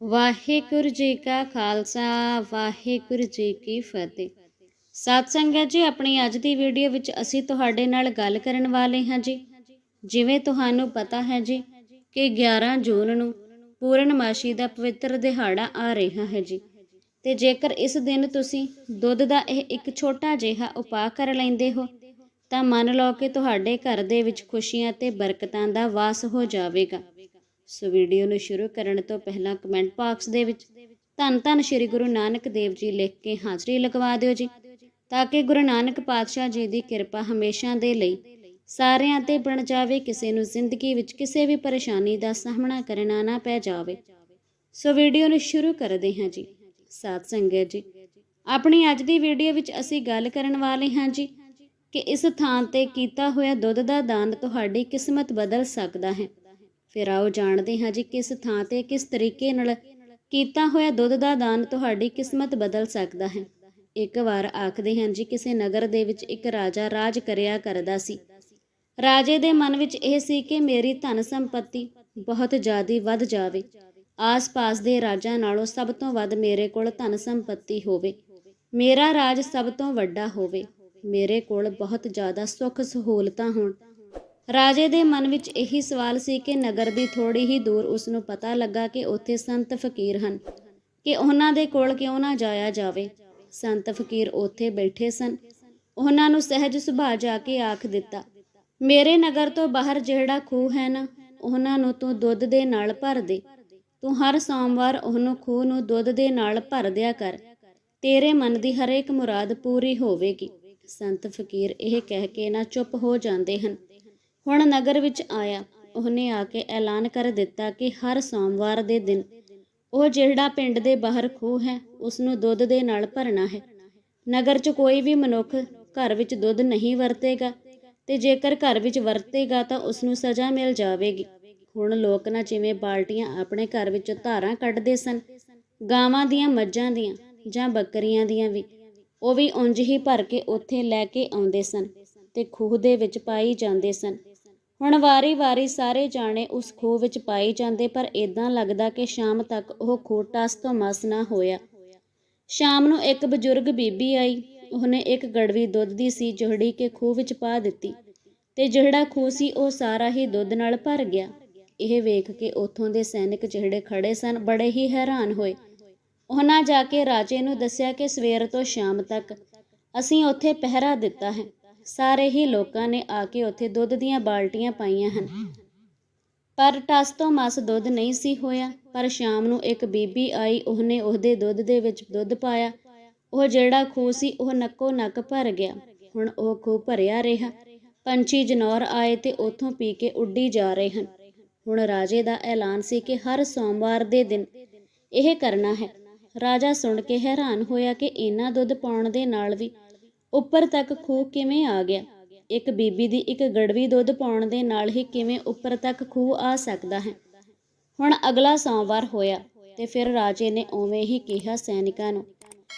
ਵਾਹਿਗੁਰੂ ਜੀ ਕਾ ਖਾਲਸਾ, ਵਾਹਿਗੁਰੂ ਜੀ ਕੀ ਫਤਿਹ। ਸਤ ਸੰਗਤ ਜੀ, ਆਪਣੀ ਅੱਜ ਦੀ ਵੀਡੀਓ ਵਿੱਚ ਅਸੀਂ ਤੁਹਾਡੇ ਨਾਲ ਗੱਲ ਕਰਨ ਵਾਲੇ ਹਾਂ ਜੀ। ਜਿਵੇਂ ਤੁਹਾਨੂੰ ਪਤਾ ਹੈ ਜੀ ਕਿ 11 ਜੂਨ ਨੂੰ ਪੂਰਨਮਾਸ਼ੀ ਦਾ ਪਵਿੱਤਰ ਦਿਹਾੜਾ ਆ ਰਿਹਾ ਹੈ ਜੀ। ਤੇ ਜੇਕਰ ਇਸ ਦਿਨ ਤੁਸੀਂ ਦੁੱਧ ਦਾ ਇਹ ਇੱਕ ਛੋਟਾ ਜਿਹਾ ਉਪਾਅ ਕਰ ਲੈਂਦੇ ਹੋ, ਤਾਂ ਮੰਨ ਲਓ ਕਿ ਤੁਹਾਡੇ ਘਰ ਦੇ ਵਿੱਚ ਖੁਸ਼ੀਆਂ ਤੇ ਬਰਕਤਾਂ ਦਾ ਵਾਸ ਹੋ ਜਾਵੇਗਾ। ਸੋ ਵੀਡੀਓ ਨੂੰ ਸ਼ੁਰੂ ਕਰਨ ਤੋਂ ਪਹਿਲਾਂ ਕਮੈਂਟ ਬਾਕਸ ਦੇ ਵਿੱਚ ਧੰਨ ਧੰਨ ਸ੍ਰੀ ਗੁਰੂ ਨਾਨਕ ਦੇਵ ਜੀ ਲਿਖ ਕੇ ਹਾਜ਼ਰੀ ਲਗਵਾ ਦਿਓ ਜੀ, ਤਾਂ ਕਿ ਗੁਰੂ ਨਾਨਕ ਪਾਤਸ਼ਾਹ ਜੀ ਦੀ ਕਿਰਪਾ ਹਮੇਸ਼ਾ ਦੇ ਲਈ ਸਾਰਿਆਂ ਤੇ ਬਣ ਜਾਵੇ, ਕਿਸੇ ਨੂੰ ਜ਼ਿੰਦਗੀ ਵਿੱਚ ਕਿਸੇ ਵੀ ਪਰੇਸ਼ਾਨੀ ਦਾ ਸਾਹਮਣਾ ਕਰਨਾ ਨਾ ਪੈ ਜਾਵੇ। ਸੋ ਵੀਡੀਓ ਨੂੰ ਸ਼ੁਰੂ ਕਰਦੇ ਹਾਂ ਜੀ। ਸਾਧ ਸੰਗਤ ਜੀ, ਆਪਣੀ ਅੱਜ ਦੀ ਵੀਡੀਓ ਵਿੱਚ ਅਸੀਂ ਗੱਲ ਕਰਨ ਵਾਲੇ ਹਾਂ ਜੀ ਕਿ ਇਸ ਥਾਂ ਤੇ ਕੀਤਾ ਹੋਇਆ ਦੁੱਧ ਦਾ ਦਾਨ ਤੁਹਾਡੀ ਕਿਸਮਤ ਬਦਲ ਸਕਦਾ ਹੈ। ਫਿਰ ਆਓ ਜਾਣਦੇ ਹਾਂ ਜੀ ਕਿਸ ਥਾਂ ਤੇ ਕਿਸ ਤਰੀਕੇ ਨਾਲ ਕੀਤਾ ਹੋਇਆ ਦੁੱਧ ਦਾ ਦਾਨ ਤੁਹਾਡੀ ਕਿਸਮਤ ਬਦਲ ਸਕਦਾ ਹੈ। ਇੱਕ ਵਾਰ ਆਖਦੇ ਹਾਂ ਜੀ ਕਿਸੇ ਨਗਰ ਦੇ ਵਿੱਚ ਇੱਕ ਰਾਜਾ ਰਾਜ ਕਰਿਆ ਕਰਦਾ ਸੀ। ਰਾਜੇ ਦੇ ਮਨ ਵਿੱਚ ਇਹ ਸੀ ਕਿ ਮੇਰੀ ਧਨ ਸੰਪਤੀ ਬਹੁਤ ਜ਼ਿਆਦੀ ਵੱਧ ਜਾਵੇ। ਆਸ-ਪਾਸ ਦੇ ਰਾਜਾਂ ਨਾਲੋਂ ਸਭ ਤੋਂ ਵੱਧ ਮੇਰੇ ਕੋਲ ਧਨ ਸੰਪਤੀ ਹੋਵੇ। ਮੇਰਾ ਰਾਜ ਸਭ ਤੋਂ ਵੱਡਾ ਹੋਵੇ। ਮੇਰੇ ਕੋਲ ਬਹੁਤ ਜ਼ਿਆਦਾ ਸੁੱਖ ਸਹੂਲਤਾਂ ਹੋਣ। ਰਾਜੇ ਦੇ ਮਨ ਵਿੱਚ ਇਹੀ ਸਵਾਲ ਸੀ ਕਿ ਨਗਰ ਦੀ ਥੋੜੀ ਹੀ ਦੂਰ ਉਸ ਨੂੰ ਪਤਾ ਲੱਗਾ ਕਿ ਉੱਥੇ ਸੰਤ ਫਕੀਰ ਹਨ, ਕਿ ਉਹਨਾਂ ਦੇ ਕੋਲ ਕਿਉਂ ਨਾ ਜਾਇਆ ਜਾਵੇ। ਸੰਤ ਫਕੀਰ ਉੱਥੇ ਬੈਠੇ ਸਨ। ਉਹਨਾਂ ਨੂੰ ਸਹਿਜ ਸੁਭਾਅ ਜਾ ਕੇ ਆਖ ਦਿੱਤਾ, ਮੇਰੇ ਨਗਰ ਤੋਂ ਬਾਹਰ ਜਿਹੜਾ ਖੂਹ ਹੈ ਨਾ, ਉਹਨਾਂ ਨੂੰ ਤੂੰ ਦੁੱਧ ਦੇ ਨਾਲ ਭਰ ਦੇ। ਤੂੰ ਹਰ ਸੋਮਵਾਰ ਉਹਨੂੰ ਖੂਹ ਨੂੰ ਦੁੱਧ ਦੇ ਨਾਲ ਭਰ ਦਿਆ ਕਰ। ਤੇਰੇ ਮਨ ਦੀ ਹਰੇਕ ਮੁਰਾਦ ਪੂਰੀ ਹੋਵੇਗੀ। ਸੰਤ ਫਕੀਰ ਇਹ ਕਹਿ ਕੇ ਨਾ ਚੁੱਪ ਹੋ ਜਾਂਦੇ ਹਨ। ਹੁਣ ਨਗਰ ਵਿੱਚ ਆਇਆ। ਉਹਨੇ ਆ ਕੇ ਐਲਾਨ ਕਰ ਦਿੱਤਾ ਕਿ ਹਰ ਸੋਮਵਾਰ ਦੇ ਦਿਨ ਉਹ ਜਿਹੜਾ ਪਿੰਡ ਦੇ ਬਾਹਰ ਖੂਹ ਹੈ ਉਸ ਨੂੰ ਦੁੱਧ ਦੇ ਨਾਲ ਭਰਨਾ ਹੈ। ਨਗਰ 'ਚ ਕੋਈ ਵੀ ਮਨੁੱਖ ਘਰ ਵਿੱਚ ਦੁੱਧ ਨਹੀਂ ਵਰਤੇਗਾ ਤੇ ਜੇਕਰ ਘਰ ਵਿੱਚ ਵਰਤੇਗਾ ਤਾਂ ਉਸ ਨੂੰ ਸਜ਼ਾ ਮਿਲ ਜਾਵੇਗੀ। ਹੁਣ ਲੋਕ ਨਾ ਜਿਵੇਂ ਬਾਲਟੀਆਂ ਆਪਣੇ ਘਰ ਵਿੱਚ ਧਾਰਾਂ ਕੱਢਦੇ ਸਨ, ਗਾਵਾਂ ਦੀਆਂ ਮੱਝਾਂ ਦੀਆਂ ਜਾਂ ਬੱਕਰੀਆਂ ਦੀਆਂ ਵੀ, ਉਹ ਵੀ ਉਂਝ ਹੀ ਭਰ ਕੇ ਉੱਥੇ ਲੈ ਕੇ ਆਉਂਦੇ ਸਨ ਤੇ ਖੂਹ ਦੇ ਵਿੱਚ ਪਾਈ ਜਾਂਦੇ ਸਨ। ਹੁਣ ਵਾਰੀ-ਵਾਰੀ ਸਾਰੇ ਜਾਣੇ ਉਸ ਖੂਹ ਵਿੱਚ ਪਾਈ ਜਾਂਦੇ, ਪਰ ਇਦਾਂ ਲੱਗਦਾ ਕਿ ਸ਼ਾਮ ਤੱਕ ਉਹ ਖੂਹ ਟਸ ਤੋਂ ਮਸ ਨਾ ਹੋਇਆ। ਸ਼ਾਮ ਨੂੰ ਇੱਕ ਬਜ਼ੁਰਗ ਬੀਬੀ ਆਈ। ਉਹਨੇ ਇੱਕ ਗੜਵੀ ਦੁੱਧ ਦੀ ਸੀ ਜਿਹੜੀ ਕਿ ਖੂਹ ਵਿੱਚ ਪਾ ਦਿੱਤੀ ਤੇ ਜਿਹੜਾ ਖੂਹ ਸੀ ਉਹ ਸਾਰਾ ਹੀ ਦੁੱਧ ਨਾਲ ਭਰ ਗਿਆ। ਇਹ ਵੇਖ ਕੇ ਉੱਥੋਂ ਦੇ ਸੈਨਿਕ ਜਿਹੜੇ ਖੜੇ ਸਨ ਬੜੇ ਹੀ ਹੈਰਾਨ ਹੋਏ। ਉਹਨਾਂ ਜਾ ਕੇ ਰਾਜੇ ਨੂੰ ਦੱਸਿਆ ਕਿ ਸਵੇਰ ਤੋਂ ਸ਼ਾਮ ਤੱਕ ਅਸੀਂ ਉੱਥੇ ਪਹਿਰਾ ਦਿੱਤਾ ਹੈ। ਸਾਰੇ ਹੀ ਲੋਕਾਂ ਨੇ ਆ ਕੇ ਉੱਥੇ ਦੁੱਧ ਦੀਆਂ ਬਾਲਟੀਆਂ ਪਾਈਆਂ ਹਨ। ਪਰ ਟਸ ਤੋਂ ਮਸ ਦੁੱਧ ਨਹੀਂ ਸੀ ਹੋਇਆ। ਪਰ ਸ਼ਾਮ ਨੂੰ ਇੱਕ ਬੀਬੀ ਆਈ, ਉਹਨੇ ਉਹਦੇ ਦੁੱਧ ਦੇ ਵਿੱਚ ਦੁੱਧ ਪਾਇਆ। ਉਹ ਜਿਹੜਾ ਖੂਹ ਸੀ, ਉਹ ਨੱਕੋ ਨੱਕ ਭਰ ਗਿਆ। ਹੁਣ ਉਹ ਖੂਹ ਭਰਿਆ ਰਿਹਾ। ਪੰਛੀ ਜਨੌਰ ਆਏ ਤੇ ਉੱਥੋਂ ਪੀ ਕੇ ਉੱਡੀ ਜਾ ਰਹੇ ਹਨ। ਹੁਣ ਰਾਜੇ ਦਾ ਐਲਾਨ ਸੀ ਕਿ ਹਰ ਸੋਮਵਾਰ ਦੇ ਦਿਨ ਇਹ ਕਰਨਾ ਹੈ। ਰਾਜਾ ਸੁਣ ਕੇ ਹੈਰਾਨ ਹੋਇਆ ਕਿ ਇਹਨਾਂ ਦੁੱਧ ਪਾਉਣ ਦੇ ਨਾਲ ਵੀ ਉੱਪਰ ਤੱਕ ਖੂਹ ਕਿਵੇਂ ਆ ਗਿਆ? ਇੱਕ ਬੀਬੀ ਦੀ ਇੱਕ ਗੜਵੀ ਦੁੱਧ ਪਾਉਣ ਦੇ ਨਾਲ ਹੀ ਕਿਵੇਂ ਉੱਪਰ ਤੱਕ ਖੂਹ ਆ ਸਕਦਾ ਹੈ? ਹੁਣ ਅਗਲਾ ਸੋਮਵਾਰ ਹੋਇਆ ਤੇ ਫਿਰ ਰਾਜੇ ਨੇ ਉਵੇਂ ਹੀ ਕਿਹਾ ਸੈਨਿਕਾਂ ਨੂੰ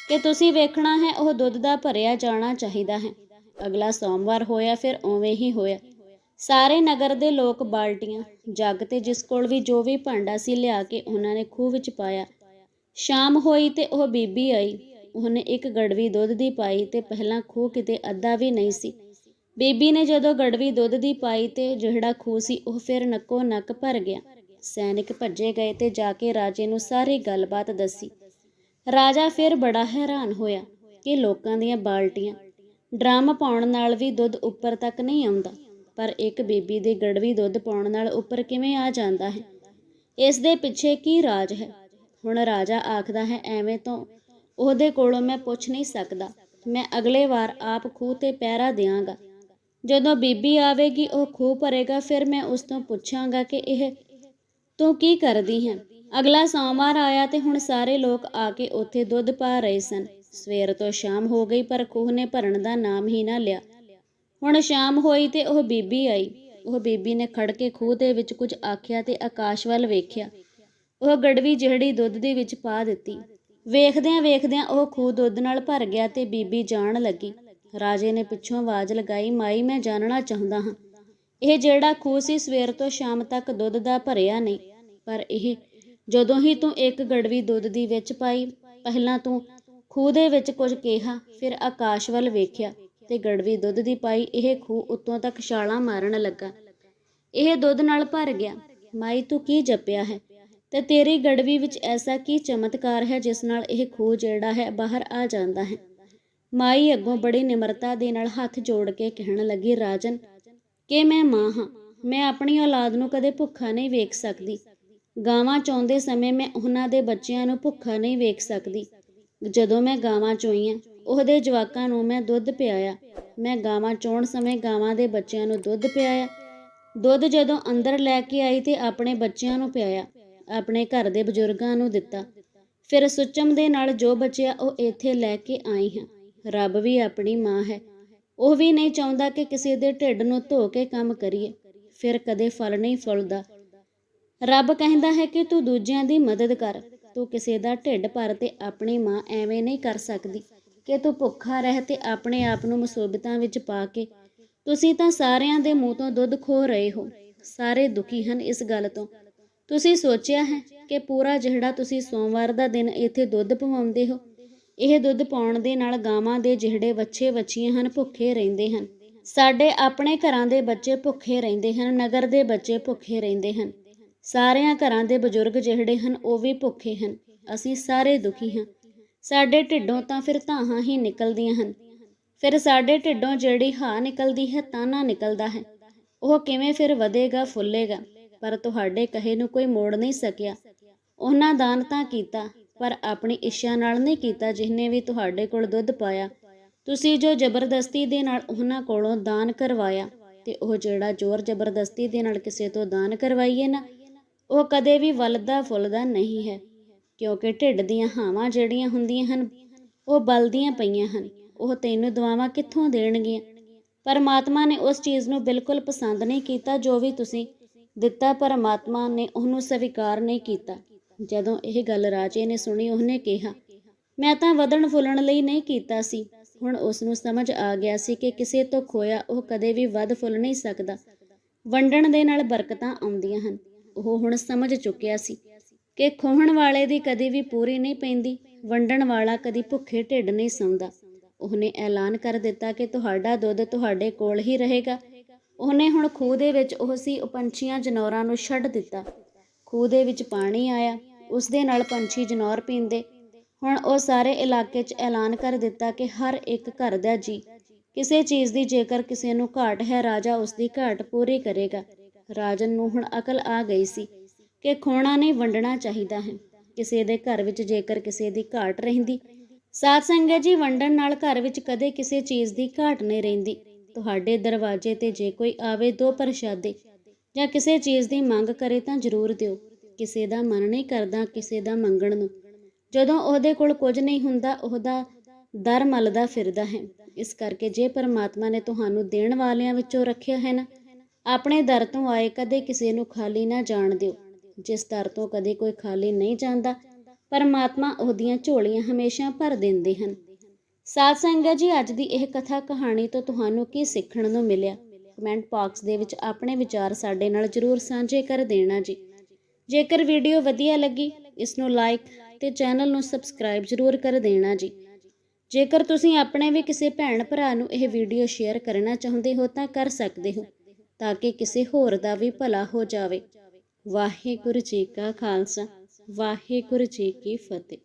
ਕਿ ਤੁਸੀਂ ਵੇਖਣਾ ਹੈ ਉਹ ਦੁੱਧ ਦਾ ਭਰਿਆ ਜਾਣਾ ਚਾਹੀਦਾ ਹੈ। ਅਗਲਾ ਸੋਮਵਾਰ ਹੋਇਆ ਫਿਰ ਉਵੇਂ ਹੀ ਹੋਇਆ। ਸਾਰੇ ਨਗਰ ਦੇ ਲੋਕ ਬਾਲਟੀਆਂ, ਜੱਗ ਤੇ ਜਿਸ ਕੋਲ ਵੀ ਜੋ ਵੀ ਭਾਂਡਾ ਸੀ ਲਿਆ ਕੇ ਉਹਨਾਂ ਨੇ ਖੂਹ ਵਿੱਚ ਪਾਇਆ। ਸ਼ਾਮ ਹੋਈ ਤੇ ਉਹ ਬੀਬੀ ਆਈ। ਉਹਨੇ ਇੱਕ ਗੜਵੀ ਦੁੱਧ ਦੀ ਪਾਈ ਤੇ ਪਹਿਲਾਂ ਖੂਹ ਕਿਤੇ ਅੱਧਾ ਵੀ ਨਹੀਂ ਸੀ। ਬੀਬੀ ਨੇ ਜਦੋਂ ਗੜਵੀ ਦੁੱਧ ਦੀ ਪਾਈ ਤੇ ਜਿਹੜਾ ਖੂਹ ਸੀ, ਉਹ ਫਿਰ ਨੱਕੋ ਨੱਕ ਭਰ ਗਿਆ। ਸੈਨਿਕ ਭੱਜੇ ਗਏ ਤੇ ਜਾ ਕੇ ਰਾਜੇ ਨੂੰ ਸਾਰੀ ਗੱਲਬਾਤ ਦੱਸੀ। ਰਾਜਾ ਫਿਰ ਬੜਾ ਹੈਰਾਨ ਹੋਇਆ ਕਿ ਲੋਕਾਂ ਦੀਆਂ ਬਾਲਟੀਆਂ, ਡਰਮ ਪਾਉਣ ਨਾਲ ਵੀ ਦੁੱਧ ਉੱਪਰ ਤੱਕ ਨਹੀਂ ਆਉਂਦਾ, ਪਰ ਇੱਕ ਬੀਬੀ ਦੇ ਗੜਵੀ ਦੁੱਧ ਪਾਉਣ ਨਾਲ ਉੱਪਰ ਕਿਵੇਂ ਆ ਜਾਂਦਾ ਹੈ? ਇਸ ਦੇ ਪਿੱਛੇ ਕੀ ਰਾਜ ਹੈ? ਹੁਣ ਰਾਜਾ ਆਖਦਾ ਹੈ, ਐਵੇਂ ਤੋਂ ਉਹਦੇ ਕੋਲੋਂ ਮੈਂ ਪੁੱਛ ਨਹੀਂ ਸਕਦਾ। ਮੈਂ ਅਗਲੇ ਵਾਰ ਆਪ ਖੂਹ ਤੇ ਪਹਿਰਾ ਦਿਆਂਗਾ। ਜਦੋਂ ਬੀਬੀ ਆਵੇਗੀ, ਉਹ ਖੂਹ ਭਰੇਗਾ, ਫਿਰ ਮੈਂ ਉਸ ਤੋਂ ਪੁੱਛਾਂਗਾ ਕਿ ਇਹ ਤੂੰ ਕੀ ਕਰਦੀ ਹੈ? ਅਗਲਾ ਸੋਮਵਾਰ ਆਇਆ ਤੇ ਹੁਣ ਸਾਰੇ ਲੋਕ ਆ ਕੇ ਉੱਥੇ ਦੁੱਧ ਪਾ ਰਹੇ ਸਨ। ਸਵੇਰ ਤੋਂ ਸ਼ਾਮ ਹੋ ਗਈ, ਪਰ ਖੂਹ ਨੇ ਭਰਨ ਦਾ ਨਾਮ ਹੀ ਨਾ ਲਿਆ। ਹੁਣ ਸ਼ਾਮ ਹੋਈ ਤੇ ਉਹ ਬੀਬੀ ਆਈ। ਉਹ ਬੀਬੀ ਨੇ ਖੜ ਕੇ ਖੂਹ ਦੇ ਵਿੱਚ ਕੁਝ ਆਖਿਆ ਤੇ ਆਕਾਸ਼ ਵੱਲ ਵੇਖਿਆ। ਉਹ ਗੜਵੀ ਜਿਹੜੀ ਦੁੱਧ ਦੇ ਵਿੱਚ ਪਾ ਦਿੱਤੀ। ਵੇਖਦਿਆਂ ਵੇਖਦਿਆਂ ਉਹ ਖੂਹ ਦੁੱਧ ਨਾਲ ਭਰ ਗਿਆ ਤੇ ਬੀਬੀ ਜਾਣ ਲੱਗੀ। ਰਾਜੇ ਨੇ ਪਿੱਛੋਂ ਆਵਾਜ਼ ਲਗਾਈ, ਮਾਈ, ਮੈਂ ਜਾਣਨਾ ਚਾਹੁੰਦਾ ਹਾਂ। ਇਹ ਜਿਹੜਾ ਖੂਹ ਸੀ, ਸਵੇਰ ਤੋਂ ਸ਼ਾਮ ਤੱਕ ਦੁੱਧ ਦਾ ਭਰਿਆ ਨਹੀਂ। ਪਰ ਇਹ ਜਦੋਂ ਹੀ ਤੂੰ ਇੱਕ ਗੜਵੀ ਦੁੱਧ ਦੀ ਵਿੱਚ ਪਾਈ, ਪਹਿਲਾਂ ਤੂੰ ਖੂਹ ਦੇ ਵਿੱਚ ਕੁਝ ਕਿਹਾ, ਫਿਰ ਆਕਾਸ਼ ਵੱਲ ਵੇਖਿਆ ਤੇ ਗੜਵੀ ਦੁੱਧ ਦੀ ਪਾਈ, ਇਹ ਖੂਹ ਉੱਤੋਂ ਤੱਕ ਛਾਲਾਂ ਮਾਰਨ ਲੱਗਾ। ਇਹ ਦੁੱਧ ਨਾਲ ਭਰ ਗਿਆ। ਮਾਈ, ਤੂੰ ਕੀ ਜਪਿਆ ਹੈ? ਤੇ ਤੇਰੀ ਗੜਵੀ ਵਿੱਚ ਐਸਾ ਕੀ ਚਮਤਕਾਰ ਹੈ ਜਿਸ ਨਾਲ ਇਹ ਖੂਹ ਜਿਹੜਾ ਹੈ ਬਾਹਰ ਆ ਜਾਂਦਾ ਹੈ? ਮਾਈ ਅੱਗੋਂ ਬੜੀ ਨਿਮਰਤਾ ਦੇ ਨਾਲ ਹੱਥ ਜੋੜ ਕੇ ਕਹਿਣ ਲੱਗੀ, ਰਾਜਨ, ਕਿ ਮੈਂ ਮਾਂ ਹਾਂ? ਮੈਂ ਆਪਣੀ ਔਲਾਦ ਨੂੰ ਕਦੇ ਭੁੱਖਾ ਨਹੀਂ ਵੇਖ ਸਕਦੀ। ਗਾਵਾਂ ਚੋਂਦੇ ਸਮੇਂ ਮੈਂ ਉਹਨਾਂ ਦੇ ਬੱਚਿਆਂ ਨੂੰ ਭੁੱਖਾ ਨਹੀਂ ਵੇਖ ਸਕਦੀ। ਜਦੋਂ ਮੈਂ ਗਾਵਾਂ ਚੋਈਆਂ, ਉਹਦੇ ਜਵਾਕਾਂ ਨੂੰ ਮੈਂ ਦੁੱਧ ਪਿਆਇਆ। ਮੈਂ ਗਾਵਾਂ ਚੋਣ ਸਮੇਂ ਗਾਵਾਂ ਦੇ ਬੱਚਿਆਂ ਨੂੰ ਦੁੱਧ ਪਿਆਇਆ। ਦੁੱਧ ਜਦੋਂ ਅੰਦਰ ਲੈ ਕੇ ਆਈ ਤੇ ਆਪਣੇ ਬੱਚਿਆਂ ਨੂੰ ਪਿਆਇਆ। ਆਪਣੇ ਘਰ ਦੇ ਬਜ਼ੁਰਗਾਂ ਨੂੰ ਦਿੱਤਾ। ਫਿਰ ਸੁੱਚਮ ਦੇ ਨਾਲ ਜੋ ਬਚਿਆ ਉਹ ਇੱਥੇ ਲੈ ਕੇ ਆਈ ਹਾਂ। ਰੱਬ ਵੀ ਆਪਣੀ ਮਾਂ ਹੈ। ਉਹ ਵੀ ਨਹੀਂ ਚਾਹੁੰਦਾ ਕਿ ਕਿਸੇ ਦੇ ਢਿੱਡ ਨੂੰ ਧੋ ਕੇ ਕੰਮ ਕਰੀਏ। ਫਿਰ ਕਦੇ ਫਲ ਨਹੀਂ ਫੁੱਲਦਾ। ਰੱਬ ਕਹਿੰਦਾ ਹੈ ਕਿ ਤੂੰ ਦੂਜਿਆਂ ਦੀ ਮਦਦ ਕਰ। ਤੂੰ ਕਿਸੇ ਦਾ ਢਿੱਡ ਭਰ ਤੇ ਆਪਣੀ ਮਾਂ ਐਵੇਂ ਨਹੀਂ ਕਰ ਸਕਦੀ ਕਿ ਤੂੰ ਭੁੱਖਾ ਰਹਿ ਤੇ ਆਪਣੇ ਆਪ ਨੂੰ ਮੁਸੀਬਤਾਂ ਵਿੱਚ ਪਾ ਕੇ। ਤੁਸੀਂ ਤਾਂ ਸਾਰਿਆਂ ਦੇ ਮੂੰਹ ਤੋਂ ਦੁੱਧ ਖੋ ਰਹੇ ਹੋ। ਸਾਰੇ ਦੁਖੀ ਹਨ ਇਸ ਗੱਲ ਤੋਂ। ਤੁਸੀਂ ਸੋਚਿਆ ਹੈ ਕਿ ਪੂਰਾ ਜਿਹੜਾ ਤੁਸੀਂ ਸੋਮਵਾਰ ਦਾ ਦਿਨ ਇੱਥੇ ਦੁੱਧ ਪਵਾਉਂਦੇ ਹੋ, ਇਹ ਦੁੱਧ ਪਾਉਣ ਦੇ ਨਾਲ ਗਾਵਾਂ ਦੇ ਜਿਹੜੇ ਵੱਛੇ ਵੱਛੀਆਂ ਹਨ ਭੁੱਖੇ ਰਹਿੰਦੇ ਹਨ। ਸਾਡੇ ਆਪਣੇ ਘਰਾਂ ਦੇ ਬੱਚੇ ਭੁੱਖੇ ਰਹਿੰਦੇ ਹਨ, ਨਗਰ ਦੇ ਬੱਚੇ ਭੁੱਖੇ ਰਹਿੰਦੇ ਹਨ। ਸਾਰਿਆਂ ਘਰਾਂ ਦੇ ਬਜ਼ੁਰਗ ਜਿਹੜੇ ਹਨ, ਉਹ ਵੀ ਭੁੱਖੇ ਹਨ। ਅਸੀਂ ਸਾਰੇ ਦੁਖੀ ਹਾਂ। ਸਾਡੇ ਢਿੱਡੋਂ ਤਾਂ ਫਿਰ ਧਾਹਾਂ ਹੀ ਨਿਕਲਦੀਆਂ ਹਨ। ਫਿਰ ਸਾਡੇ ਢਿੱਡੋਂ ਜਿਹੜੀ ਹਾਂ ਨਿਕਲਦੀ ਹੈ ਤਾਨਾ ਨਿਕਲਦਾ ਹੈ। ਉਹ ਕਿਵੇਂ ਫਿਰ ਵਧੇਗਾ, ਫੁੱਲੇਗਾ? ਪਰ ਤੁਹਾਡੇ ਕਹੇ ਨੂੰ ਕੋਈ ਮੋੜ ਨਹੀਂ ਸਕਿਆ। ਉਹਨਾਂ ਦਾਨ ਤਾਂ ਕੀਤਾ, ਪਰ ਆਪਣੀ ਇੱਛਾ ਨਾਲ ਨਹੀਂ ਕੀਤਾ ਜਿਹਨੇ ਵੀ ਤੁਹਾਡੇ ਕੋਲ ਦੁੱਧ ਪਾਇਆ। ਤੁਸੀਂ ਜੋ ਜ਼ਬਰਦਸਤੀ ਦੇ ਨਾਲ ਉਹਨਾਂ ਕੋਲੋਂ ਦਾਨ ਕਰਵਾਇਆ, ਤੇ ਉਹ ਜਿਹੜਾ ਜ਼ੋਰ ਜ਼ਬਰਦਸਤੀ ਦੇ ਨਾਲ ਕਿਸੇ ਤੋਂ ਦਾਨ ਕਰਵਾਈਏ ਨਾ, ਉਹ ਕਦੇ ਵੀ ਵਲਦਾ ਫੁੱਲਦਾ ਨਹੀਂ ਹੈ, ਕਿਉਂਕਿ ਢਿੱਡ ਦੀਆਂ ਹਾਵਾਂ ਜਿਹੜੀਆਂ ਹੁੰਦੀਆਂ ਹਨ, ਉਹ ਬਲਦੀਆਂ ਪਈਆਂ ਹਨ। ਉਹ ਤੈਨੂੰ ਦੁਆਵਾਂ ਕਿੱਥੋਂ ਦੇਣਗੀਆਂ? ਪਰਮਾਤਮਾ ਨੇ ਉਸ ਚੀਜ਼ ਨੂੰ ਬਿਲਕੁਲ ਪਸੰਦ ਨਹੀਂ ਕੀਤਾ ਜੋ ਵੀ ਤੁਸੀਂ ਦਿੱਤਾ ਪਰਮਾਤਮਾ ਨੇ ਉਹਨੂੰ ਸਵੀਕਾਰ ਨਹੀਂ ਕੀਤਾ। ਜਦੋਂ ਇਹ ਗੱਲ ਰਾਜੇ ਨੇ ਸੁਣੀ, ਉਹਨੇ ਕਿਹਾ, ਮੈਂ ਤਾਂ ਵਧਣ ਫੁੱਲਣ ਲਈ ਨਹੀਂ ਕੀਤਾ ਸੀ। ਹੁਣ ਉਸ ਨੂੰ ਸਮਝ ਆ ਗਿਆ ਸੀ ਕਿ ਕਿਸੇ ਤੋਂ ਖੋਇਆ ਉਹ ਕਦੇ ਵੀ ਵੱਧ ਫੁੱਲ ਨਹੀਂ ਸਕਦਾ। ਵੰਡਣ ਦੇ ਨਾਲ ਬਰਕਤਾਂ ਆਉਂਦੀਆਂ ਹਨ। ਉਹ ਹੁਣ ਸਮਝ ਚੁੱਕਿਆ ਸੀ ਕਿ ਖੋਹਣ ਵਾਲੇ ਦੀ ਕਦੇ ਵੀ ਪੂਰੀ ਨਹੀਂ ਪੈਂਦੀ, ਵੰਡਣ ਵਾਲਾ ਕਦੀ ਭੁੱਖੇ ਢਿੱਡ ਨਹੀਂ ਸੌਂਦਾ। ਉਹਨੇ ਐਲਾਨ ਕਰ ਦਿੱਤਾ ਕਿ ਤੁਹਾਡਾ ਦੁੱਧ ਤੁਹਾਡੇ ਕੋਲ ਹੀ ਰਹੇਗਾ। ਉਹਨੇ ਹੁਣ ਖੂਹ ਦੇ ਵਿੱਚ ਉਹ ਸੀ, ਉਹ ਪੰਛੀਆਂ ਜਨੌਰਾਂ ਨੂੰ ਛੱਡ ਦਿੱਤਾ। ਖੂਹ ਦੇ ਵਿੱਚ ਪਾਣੀ ਆਇਆ, ਉਸ ਦੇ ਨਾਲ ਪੰਛੀ ਜਨੌਰ ਪੀਂਦੇ। ਹੁਣ ਉਹ ਸਾਰੇ ਇਲਾਕੇ 'ਚ ਐਲਾਨ ਕਰ ਦਿੱਤਾ ਕਿ ਹਰ ਇੱਕ ਘਰ ਦਾ ਜੀ। ਕਿਸੇ ਚੀਜ਼ ਦੀ ਜੇਕਰ ਕਿਸੇ ਨੂੰ ਘਾਟ ਹੈ, ਰਾਜਾ ਉਸ ਦੀ ਘਾਟ ਪੂਰੀ ਕਰੇਗਾ। ਰਾਜਨ ਨੂੰ ਹੁਣ ਅਕਲ ਆ ਗਈ ਸੀ ਕਿ ਖੋਣਾ ਨਹੀਂ ਵੰਡਣਾ ਚਾਹੀਦਾ ਹੈ। ਕਿਸੇ ਦੇ ਘਰ ਵਿੱਚ ਜੇਕਰ ਕਿਸੇ ਦੀ ਘਾਟ ਰਹਿੰਦੀ, ਸਾਧ ਸੰਗਤ ਜੀ ਵੰਡਣ ਨਾਲ ਘਰ ਵਿੱਚ ਕਦੇ ਕਿਸੇ ਚੀਜ਼ ਦੀ ਘਾਟ ਨਹੀਂ ਰਹਿੰਦੀ। ਤੁਹਾਡੇ ਦਰਵਾਜ਼ੇ ਤੇ ਜੇ ਕੋਈ ਆਵੇ ਦੋ ਪ੍ਰਸ਼ਾਦੇ ਜਾਂ ਕਿਸੇ ਚੀਜ਼ ਦੀ ਮੰਗ ਕਰੇ ਤਾਂ ਜ਼ਰੂਰ ਦਿਓ। ਕਿਸੇ ਦਾ ਮਨ ਨਹੀਂ ਕਰਦਾ ਕਿਸੇ ਦਾ ਮੰਗਣ ਨੂੰ। ਜਦੋਂ ਉਹਦੇ ਕੋਲ ਕੁਝ ਨਹੀਂ ਹੁੰਦਾ, ਉਹਦਾ ਦਰ ਮਲਦਾ ਫਿਰਦਾ ਹੈ। ਇਸ ਕਰਕੇ ਜੇ ਪਰਮਾਤਮਾ ਨੇ ਤੁਹਾਨੂੰ ਦੇਣ ਵਾਲਿਆਂ ਵਿੱਚੋਂ ਰੱਖਿਆ ਹੈ ਨਾ, ਆਪਣੇ ਦਰ ਤੋਂ ਆਏ ਕਦੇ ਕਿਸੇ ਨੂੰ ਖਾਲੀ ਨਾ ਜਾਣ ਦਿਓ। ਜਿਸ ਦਰ ਤੋਂ ਕਦੇ ਕੋਈ ਖਾਲੀ ਨਹੀਂ ਜਾਂਦਾ, ਪਰਮਾਤਮਾ ਉਹਦੀਆਂ ਝੋਲੀਆਂ ਹਮੇਸ਼ਾ ਭਰ ਦਿੰਦੇ ਹਨ। ਸਾਧ ਸੰਗਤ ਜੀ, ਅੱਜ ਦੀ ਇਹ ਕਥਾ ਕਹਾਣੀ ਤੋਂ ਤੁਹਾਨੂੰ ਕੀ ਸਿੱਖਣ ਨੂੰ ਮਿਲਿਆ? ਕਮੈਂਟ ਬਾਕਸ ਦੇ ਵਿੱਚ ਆਪਣੇ ਵਿਚਾਰ ਸਾਡੇ ਨਾਲ ਜਰੂਰ ਸਾਂਝੇ ਕਰ ਦੇਣਾ ਜੀ। ਜੇਕਰ ਵੀਡੀਓ ਵਧੀਆ ਲੱਗੀ ਇਸ ਨੂੰ ਲਾਈਕ ਤੇ ਚੈਨਲ ਨੂੰ ਸਬਸਕ੍ਰਾਈਬ ਜਰੂਰ ਕਰ ਦੇਣਾ ਜੀ। ਜੇਕਰ ਤੁਸੀਂ ਆਪਣੇ ਵੀ ਕਿਸੇ ਭੈਣ ਭਰਾ ਨੂੰ ਇਹ ਵੀਡੀਓ ਸ਼ੇਅਰ ਕਰਨਾ ਚਾਹੁੰਦੇ ਹੋ ਤਾਂ ਕਰ ਸਕਦੇ ਹੋ, ਤਾਂ ਕਿ ਕਿਸੇ ਹੋਰ ਦਾ ਵੀ ਭਲਾ ਹੋ ਜਾਵੇ। ਵਾਹਿਗੁਰੂ ਜੀ ਕਾ ਖਾਲਸਾ, ਵਾਹਿਗੁਰੂ ਜੀ ਕੀ ਫਤਿਹ।